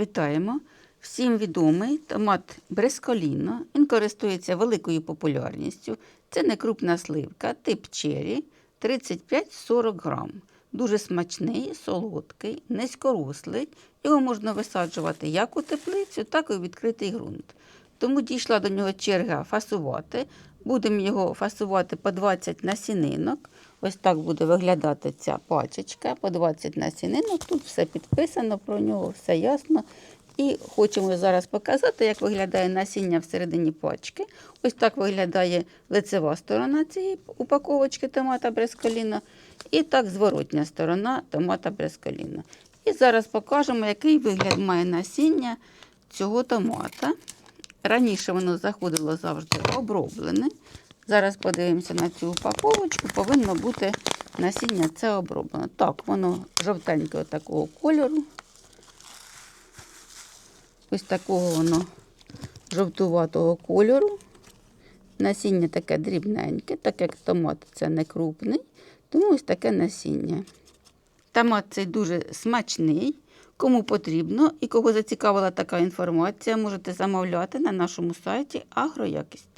Вітаємо! Всім відомий томат Бресколіно. Він користується великою популярністю. Це не крупна сливка, тип чері 35-40 грам. Дуже смачний, солодкий, низькорослий. Його можна висаджувати як у теплицю, так і у відкритий ґрунт. Тому дійшла до нього черга фасувати. Будемо його фасувати по 20 насінинок. Ось так буде виглядати ця пачечка по 20 насінинок. Тут все підписано про нього, все ясно. І хочемо зараз показати, як виглядає насіння всередині пачки. Ось так виглядає лицева сторона цієї упаковочки томата бресколіно. І так зворотня сторона томата бресколіно. І зараз покажемо, який вигляд має насіння цього томата. Раніше воно заходило завжди оброблене. Зараз подивимося на цю упаковочку. Повинно бути насіння це оброблено. Так, воно жовтенького такого кольору. Ось такого воно жовтуватого кольору. Насіння таке дрібненьке, так як томат це не крупний, тому ось таке насіння. Томат цей дуже смачний. Кому потрібно і кого зацікавила така інформація, можете замовляти на нашому сайті Агроякість.